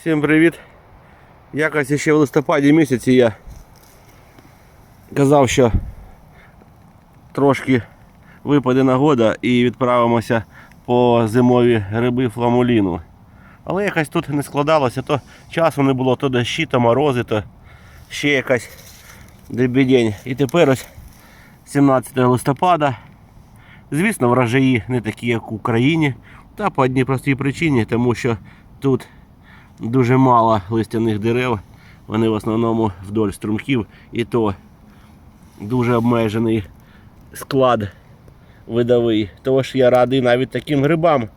Всім привіт! Якось ще в листопаді місяці я казав, що трошки випаде нагода і відправимося по зимові гриби фламуліну. Але якось тут не складалося, то часу не було, то дощі, то морози, то ще якась дебідень. І тепер ось 17 листопада. Звісно, врожаї не такі, як в Україні. Та по одній простій причині, тому що тут дуже мало листяних дерев. Вони в основному вдоль струмків і то дуже обмежений склад видовий. Тож я радий навіть таким грибам.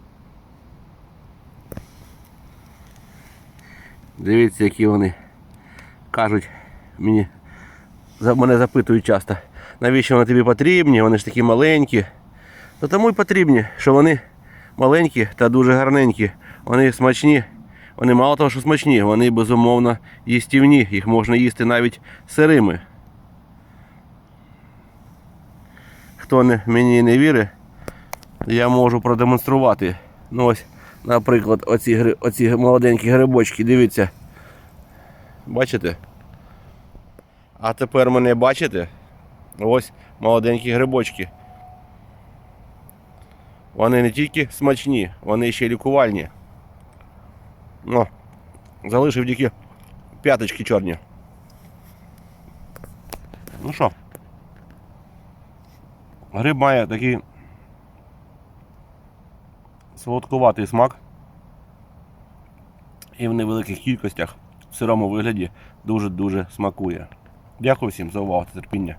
Дивіться, які вони кажуть мені. Мене запитують часто, навіщо вони тобі потрібні, вони ж такі маленькі. То тому й потрібні, що вони маленькі та дуже гарненькі. Вони смачні. Вони мало того, що смачні, вони безумовно їстівні. Їх можна їсти навіть сирими. Хто не, мені не вірить, я можу продемонструвати. Ну ось, наприклад, оці, оці молоденькі грибочки, дивіться. Бачите? А тепер мене бачите? Ось молоденькі грибочки. Вони не тільки смачні, вони ще й лікувальні. Ну, залишив тільки п'яточки чорні. Ну що? Гриб має такий солодкуватий смак. І в невеликих кількостях в сирому вигляді дуже-дуже смакує. Дякую всім за увагу та терпіння.